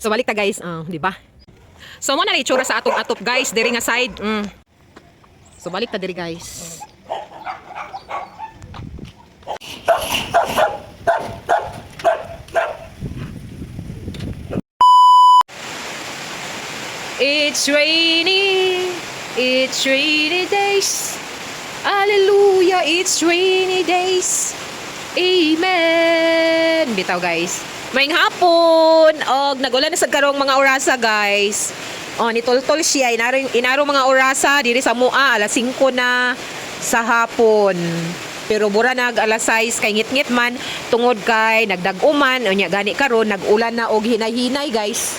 so balik ta guys, uh, di ba? So mo na itsura sa atong atop guys, diri nga side. Mm. So balik ta diri guys. It's rainy, it's rainy days. Hallelujah, it's rainy days. Amen. Bitaw guys. Maing hapon og nagulan na sa karong mga orasa guys. Oh, nitultol siya inaro inaro mga orasa diri sa mua alas 5 na sa hapon. Pero bura nag alas 6 kay ngit-ngit man tungod kay nagdag-uman unya gani karon nag-ulan na og hinay-hinay guys.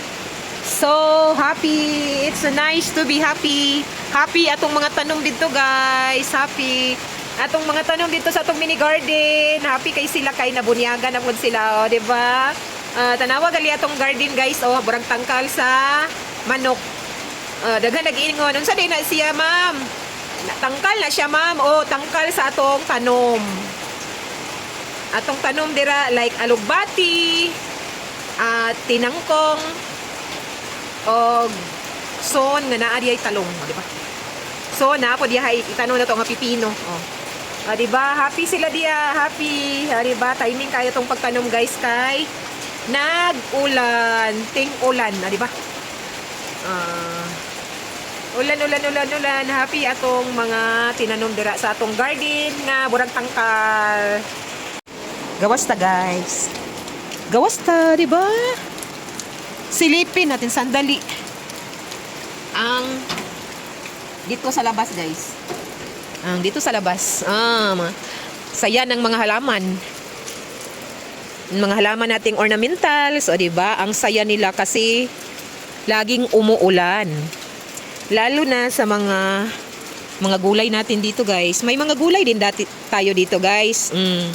So happy. It's nice to be happy. Happy atong mga tanom dito guys. Happy. Atong mga tanom dito sa atong mini garden. Happy kay sila kay nabunyagan na pud sila, oh, di ba? Ah, tanawa gali atong garden guys, oh, burang tangkal sa manok. Uh, daghan nag-iingon. Unsa na siya, ma'am? Tangkal na siya, ma'am. Oh, tangkal sa atong tanom. Atong tanom dira like alugbati, at tinangkong, og son nga naa diay talong, di ba? So na po diha itanong na to nga pipino. Oh. Ah, di ba? Happy sila diya, happy. Ah, di ba? Timing kayo tong pagtanom guys kay nag-ulan, ting ulan, ah, di ba? Ah, ulan, ulan, ulan, ulan. Happy atong mga tinanom dira sa atong garden nga burang tangkal. Gawas ta guys. Gawas ta, di ba? silipin natin sandali ang dito sa labas guys ang dito sa labas. Ah, ma- saya ng mga halaman. Mga halaman nating ornamentals o di ba? Ang saya nila kasi laging umuulan. Lalo na sa mga mga gulay natin dito guys. May mga gulay din dati tayo dito guys. Mm,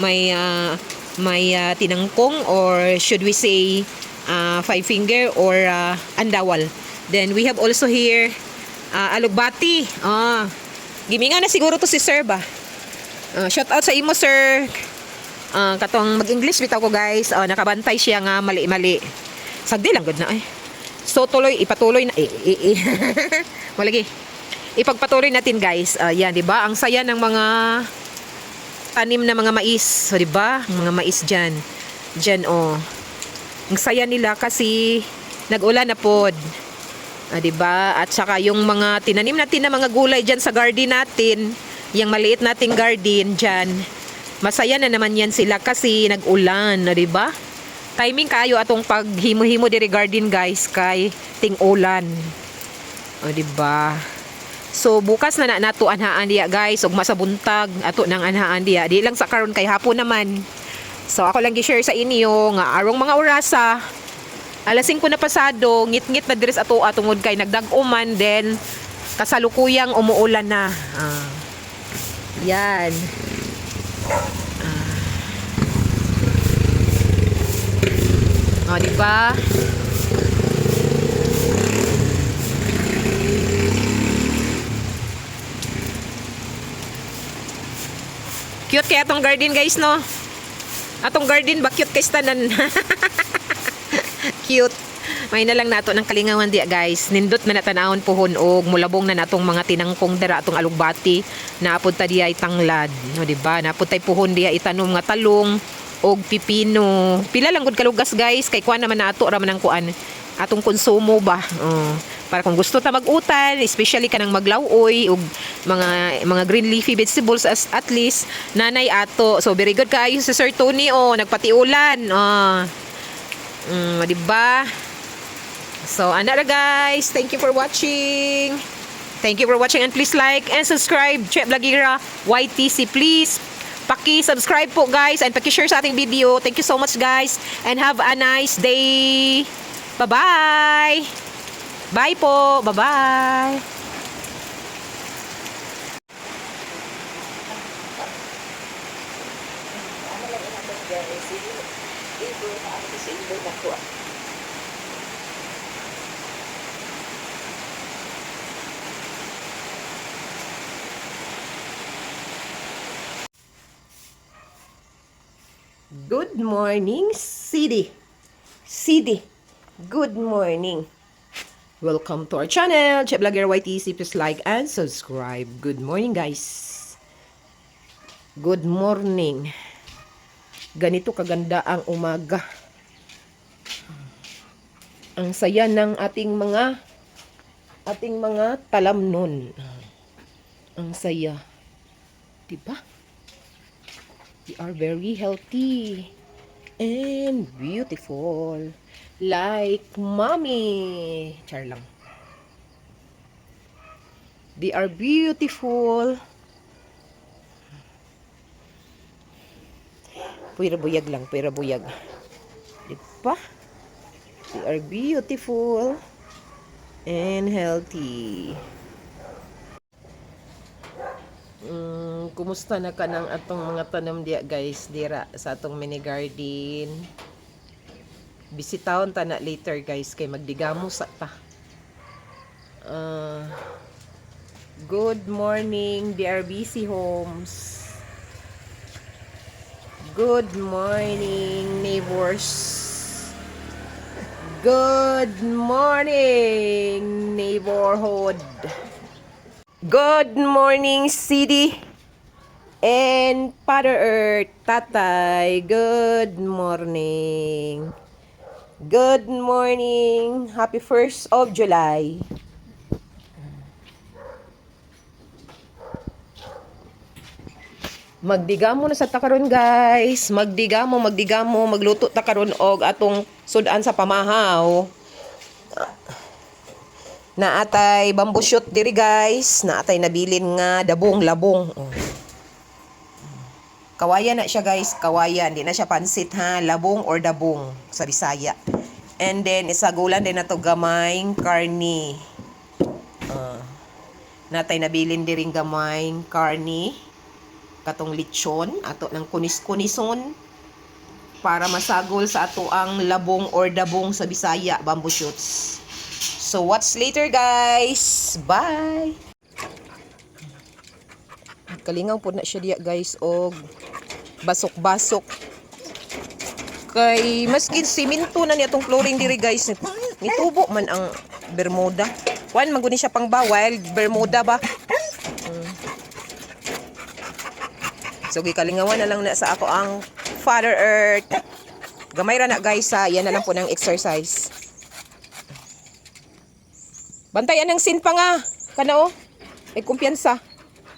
may ah, may ah, tinangkong or should we say uh, five finger or uh, andawal. Then we have also here uh, alugbati. Ah, giminga na siguro to si Sir ba. Uh, shout out sa imo Sir. Uh, katong mag-English bitaw ko guys. Uh, nakabantay siya nga mali-mali. Sagdi lang gud na ay. So tuloy ipatuloy na eh, eh, eh. Malagi. Ipagpatuloy natin guys. Uh, yan, 'di ba? Ang saya ng mga tanim na mga mais, so, 'di ba? Mga mais diyan. Diyan oh. Ang saya nila kasi nag-ulan na pod. Ah, 'di ba? At saka yung mga tinanim natin na mga gulay diyan sa garden natin, yung maliit nating garden diyan. Masaya na naman yan sila kasi nag-ulan, na 'di ba? Timing kayo atong paghimo-himo diri garden guys kay ting ulan. O 'di ba? So bukas na na nato anhaan diya guys ug masabuntag ato nang anhaan diya. Di lang sa karon kay hapon naman. So ako lang gi-share sa inyo nga arong mga orasa alas 5 na pasado ngit-ngit na diri sa ato tungod kay nagdag-uman then kasalukuyang umuulan na. Ah. Yan. Ah. Oh, di ba? Cute kaya atong garden guys no. Atong garden ba cute kay tanan. cute. May na lang nato ng kalingawan dia guys. Nindot na natanahon pohon og mulabong na natong mga tinangkong dara atong alugbati. Naapod ta diya itanglad. No, di ba? Naapod tay pohon diya itanom nga talong og pipino. Pila lang gud kalugas guys kay kuan naman nato ra man ang kuan atong konsumo ba. Oh. para kung gusto ta mag-utan, especially kanang maglawoy ug mga mga green leafy vegetables as at least nanay ato. So very good kaayo si Sir Tony oh, nagpatiulan. Oh. Mm, di ba? So, ra guys. Thank you for watching. Thank you for watching and please like and subscribe. Che Blagira YTC please. Paki-subscribe po guys and paki-share sa ating video. Thank you so much guys and have a nice day. Bye-bye. Bye po. Bye-bye. Good morning, City. City. Good morning. Welcome to our channel, Chef Vlogger YTC. Please like and subscribe. Good morning, guys. Good morning. Ganito kaganda ang umaga. Ang saya ng ating mga ating mga talamnon. Ang saya. Diba? We are very healthy and beautiful. Like mommy. Char lang. They are beautiful. Pwera buyag lang, pwera buyag. Diba? They are beautiful and healthy. Mm, kumusta na ka ng atong mga tanom diya guys dira sa atong mini garden? Bisitahon ta na later guys kay magdigamo sa ta. Ah, good morning DRBC Homes. Good morning neighbors good morning neighborhood Good morning, city and Father Earth, Tatay. Good morning. Good morning. Happy 1st of July. Magdigamo na sa takaron guys. Magdigamo, magdigamo, magluto takaron og atong sudan sa pamahaw. Na atay bamboo shoot diri guys. Na atay nabilin nga dabong labong. Oh. Kawayan na siya guys, kawayan. Di na siya pansit ha, labong or dabong sa Bisaya. And then isagulan din na to gamayng karni. Uh, natay nabilin diring gamayng karni. Katong lechon, ato ng kunis-kunison para masagol sa ato ang labong or dabong sa Bisaya, bamboo shoots. So what's later guys? Bye! Kalingaw po na siya diya guys og basok-basok. Kay maskin siminto na niya tong flooring diri guys. Nitubo man ang Bermuda. Kuan maguni siya pang bawal, Bermuda ba? Mm. So gikalingawan na lang na sa ako ang Father Earth. Gamay ra na guys sa yan na lang po ng exercise. Bantayan ng sin pa nga. Kana oh. May kumpiyansa.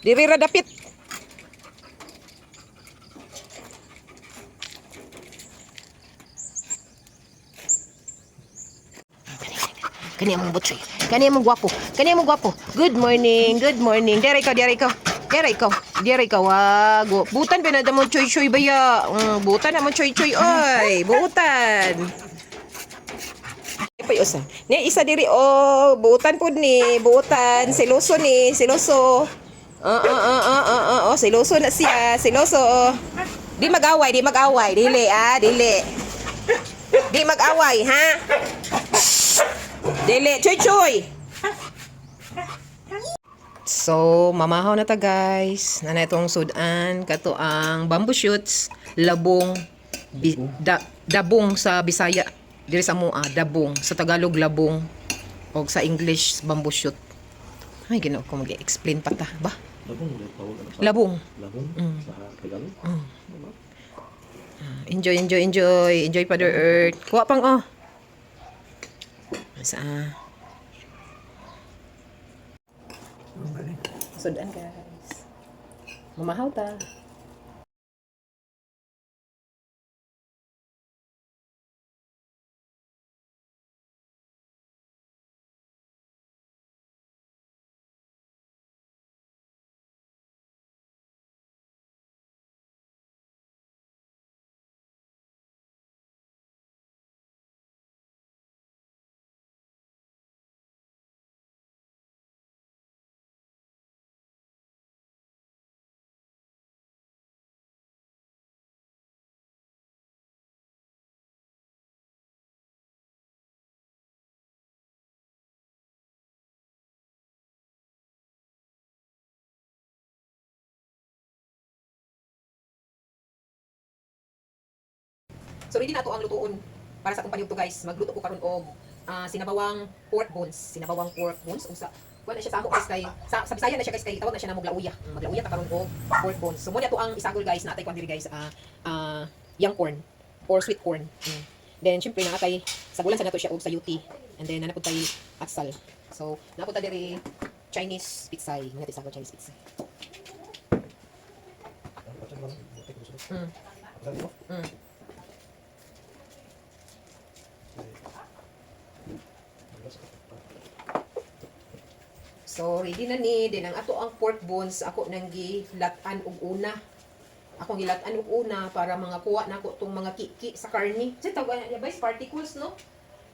Diri ra dapit. Kani mong butsoy. Kani mong gwapo. Kani mong gwapo. Good morning. Good morning. Dere ikaw, dere ikaw. Dere ikaw. Dere ikaw. Wag. Butan pa na mo choy choy baya. Mm, butan na mo choy choy oy. Butan. Pay usa. Ni isa diri oh, buutan pud ni, buutan, siloso ni, siloso. Ah ah ah ah ah ah, oh, siloso na siya, siloso. Di mag-away, di mag-away, dili ah, dili. Di mag-away, ha? Dili, choy choy. So, mamahaw na ta guys. Nanay itong sudan, kato ang bamboo shoots, labong, bi, da, dabong sa Bisaya. Diri sa mua, dabong. Sa Tagalog, labong. O sa English, bamboo shoot. Ay, ginoo ko mag-explain pa ta. Ba? Labong, Labong. labong sa Tagalog. Enjoy, enjoy, enjoy. Enjoy Father Earth. Kuha pang oh. Sa Sudan guys. Mamahaw ta. So ready na to ang lutuon para sa akong panyog to guys, magluto ko karon og ah, sinabawang pork bones, sinabawang pork bones usa. Kuha na siya sa amo guys kay sa, sa Bisaya na siya guys kay tawag na siya na maglauya. Maglauya ta karon og pork bones. So mo to ang isagol guys na atay kwan diri guys ah ah, young corn or sweet corn. Mm. Then syempre na atay sagulan sa nato siya og sayuti. And then nanapod tay atsal. So napod ta diri Chinese pitsay. Nga isagol Chinese pitsay. Mm. Mm. So, ready na ni. Din ang ato ang pork bones, ako nang gilatan og una. Ako gilatan og una para mga kuha na ko tong mga kiki sa karni. Kasi tawag niya guys, particles no?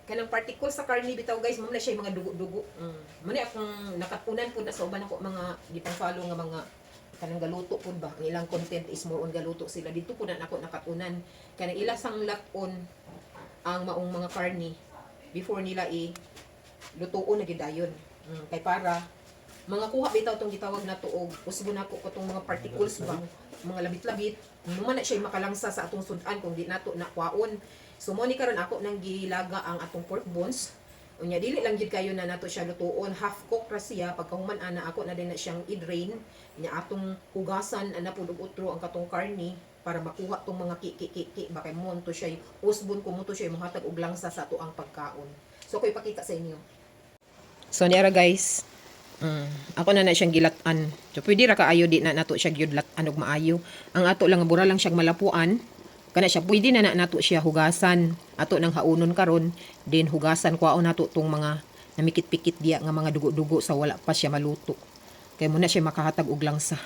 Kanang particles sa karni bitaw guys, na siya mga dugo-dugo. Mm. Mani akong nakatunan po na sa uban ako mga gipang follow nga mga kanang galuto pud ba ang ilang content is more on galuto sila dito po na ako nakatunan kanang ila sang laton ang maong mga karni before nila i lutuon na gidayon mm, kay para mga kuha bitaw tong gitawag na tuog. Usbo na ko tong mga particles ba? Mga labit-labit. Numan na siya makalangsa sa atong sudan kung di nato na kwaon. So mo ni karon ako nang gilaga ang atong pork bones. Unya dili lang gid kayo na nato siya lutuon. Half cook ra siya. Pagkahuman ana ako na din na siyang i-drain. Nya atong hugasan ana pud og utro ang katong karni para makuha tong mga kiki-kiki. Bakay mo to siya usbon ko mo to siya mohatag og langsa sa ato ang pagkaon. So ko ipakita sa inyo so niara guys Mm. Ako na na siyang gilatan. So, pwede ra kaayo di na nato siya gyudlatan og maayo. Ang ato lang bura lang siyang malapuan. Kana siya pwede na na nato siya hugasan. Ato nang haunon karon, din hugasan kuaon nato tong mga namikit-pikit diya nga mga dugo-dugo sa wala pa siya maluto. Kay mo na siya makahatag og langsa.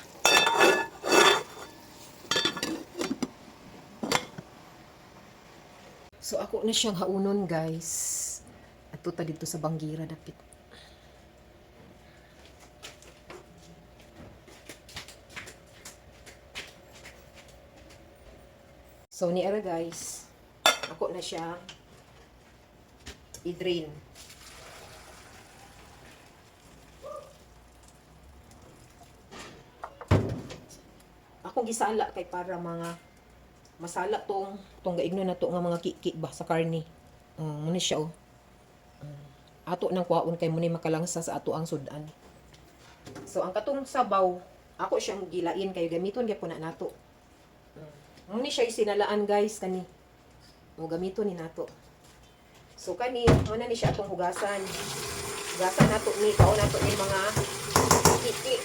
So ako na siyang haunon guys. Ato ta dito sa Bangira dapit. So ni ara guys, ako na siya i-drain. Akong gisala kay para mga masala tong tong gaigno na to nga mga kiki ba sa karni. Um, muna siya oh. Um, ato nang kuhaon kay muna makalangsa sa ato ang sudan. So ang katong sabaw, ako siyang gilain kay gamiton gyapon na nato. Muni siya sinalaan guys kani. Mo gamito ni nato. So kani mo na ni siya atong hugasan. Hugasan nato ni kao nato ni mga kiki.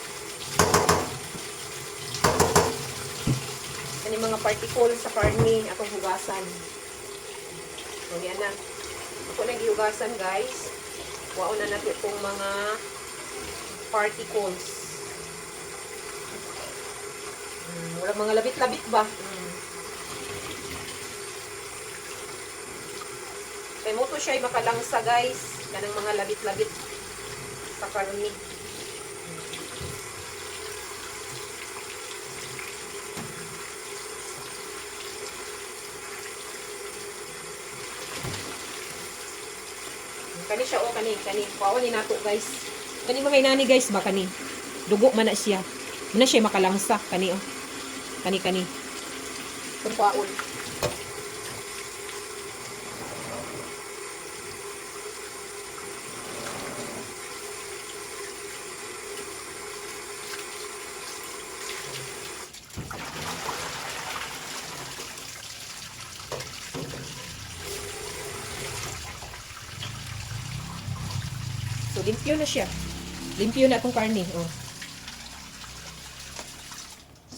Kani mga particles sa karni atong hugasan. So yan na. Ako na gihugasan guys. Wao na nato itong mga particles. Mm, wala mga labit-labit ba? Mm. Kay mo to siya makalangsa guys. Kanang mga labit-labit sa karni. Kani siya o kani, kani. Kuwawa ni nato guys. Kani mga inani guys ba kani. Dugo man na siya. Muna siya makalangsa kani o. Kani kani. Pero kuwaon. So, limpyo na siya. Limpyo na itong karne. Oh.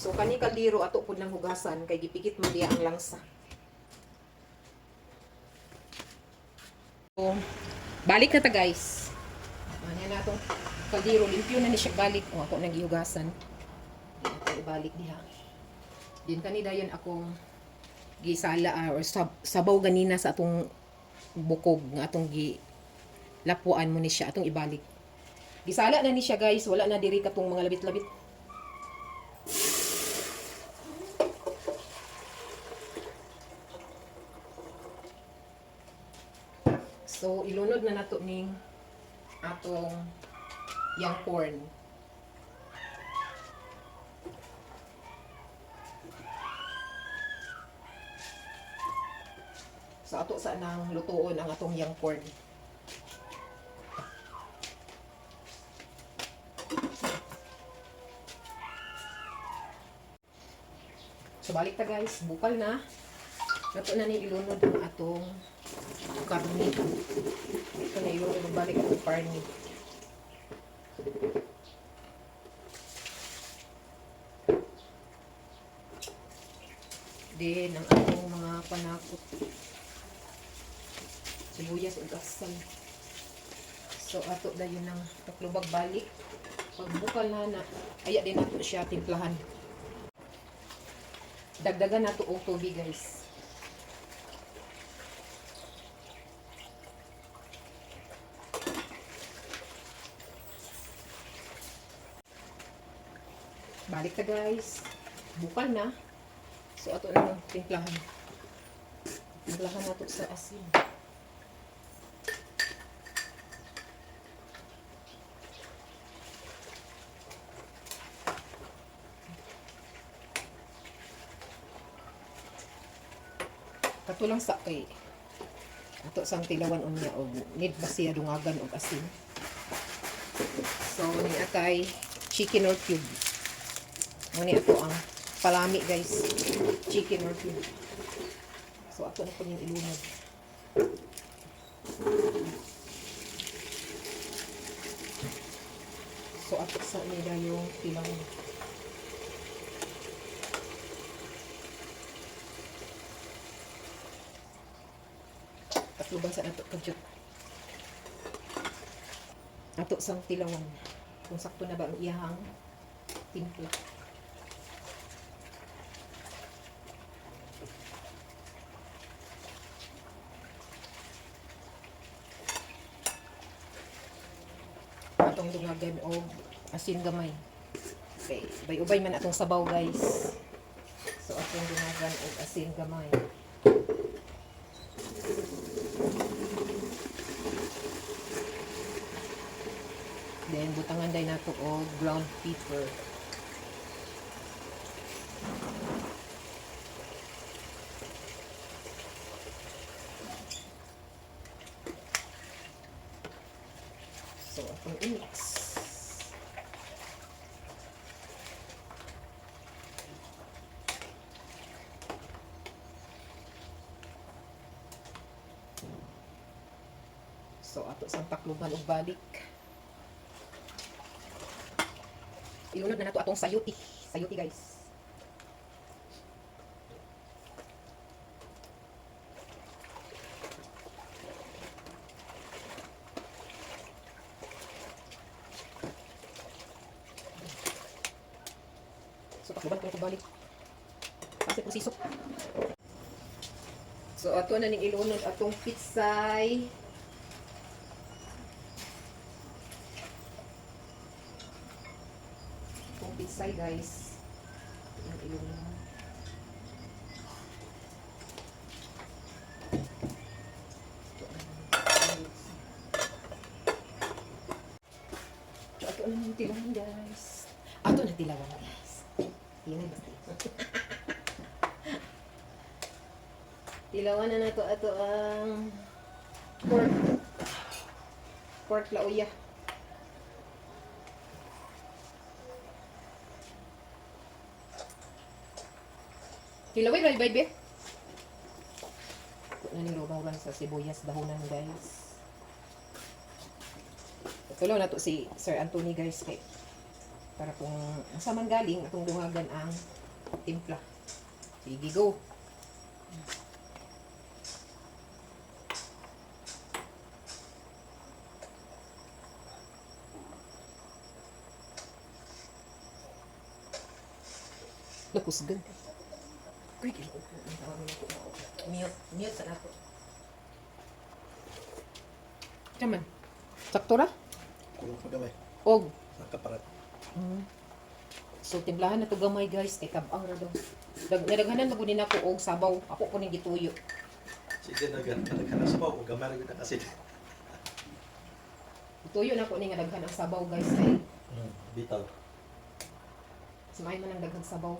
So, kani kaldiro ato po lang hugasan kay gipikit mo diya ang langsa. So, balik na ta guys. Ano na itong kaldiro. Limpyo na ni siya balik. O, ako nang gihugasan. Ako ibalik diha. Din kani dayon akong gisala ah, or sab sabaw ganina sa atong bukog nga atong gi lapuan mo ni siya atong ibalik. Gisala na ni siya guys, wala na diri katong mga labit-labit. So ilunod na nato ning atong yang corn. So ato sa sa ng lutuon ang atong young corn. So balik ta guys, bukal na. Nato na ni ilunod ang atong karni. Ito na ilunod ang balik ang karni. Then, ang atong mga panakot. Sibuyas ug asal. So, ato na yun ang taklubag balik. Pag bukal na na, aya din nato siya timplahan. Dagdagan nato og tubig guys. Balik ta guys. Bukal na. So ato na timplahan. Timplahan nato sa asin. Katulang sa kay ato sang tilawan unya og need ba siya dungagan og asin. So ni atay chicken or cube. Muni ato ang palami guys. Chicken or cube. So ato na po yung ilunod. So ato sa nila yung tilawan. Tatlo sa ato kadyot. Ato sang tilawan. Kung sakto na ba ang iyahang timpla. atong dungagan o asin gamay. Okay, ubay-ubay man atong sabaw guys. So atong dungagan o asin gamay. Then butangan day nato og ground pepper. So atong i-mix. Takluban og balik. Ilunod na nato atong sayuti. Sayuti guys. So takluban ko balik. Kasi proseso. So ato na ning ilunod atong pitsay. Atong pitsay guys. Ang ilunod. Tilawan guys. Ato na tilawan guys. Yan ay basta. tilawan na na to ato ang pork. Pork lauya. Kilaway ray baby. Na ni Robauran sa sibuyas dahonan guys. Lang na to si Sir Anthony guys kay para kung sa man galing atong dungagan ang timpla. Sige go. Nakusgan. Ako. Mute. Mute sa nato. Kaman. Sakto ra? Kulang pa gamay. Og. Sa kaparat. Mm. So timplahan na to gamay guys kay tabang ra daw. Dag nadaghanan na kunin ako og sabaw. Ako kunin gituyo. Sige na gan. Nagkana sa pao. Gamay rin na kasi. Gituyo na ko ni nga daghan ang sabaw guys kay Hmm. Bitaw. sumay man ang daghang sabaw.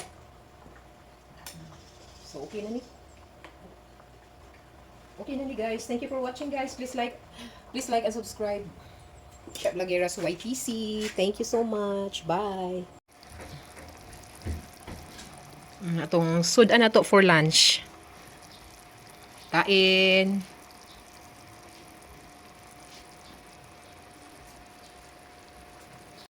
So okay na ni. Okay na ni guys. Thank you for watching guys. Please like, please like and subscribe. Chef Lagueras YTC. Thank you so much. Bye. Atong sudan na to for lunch. Kain.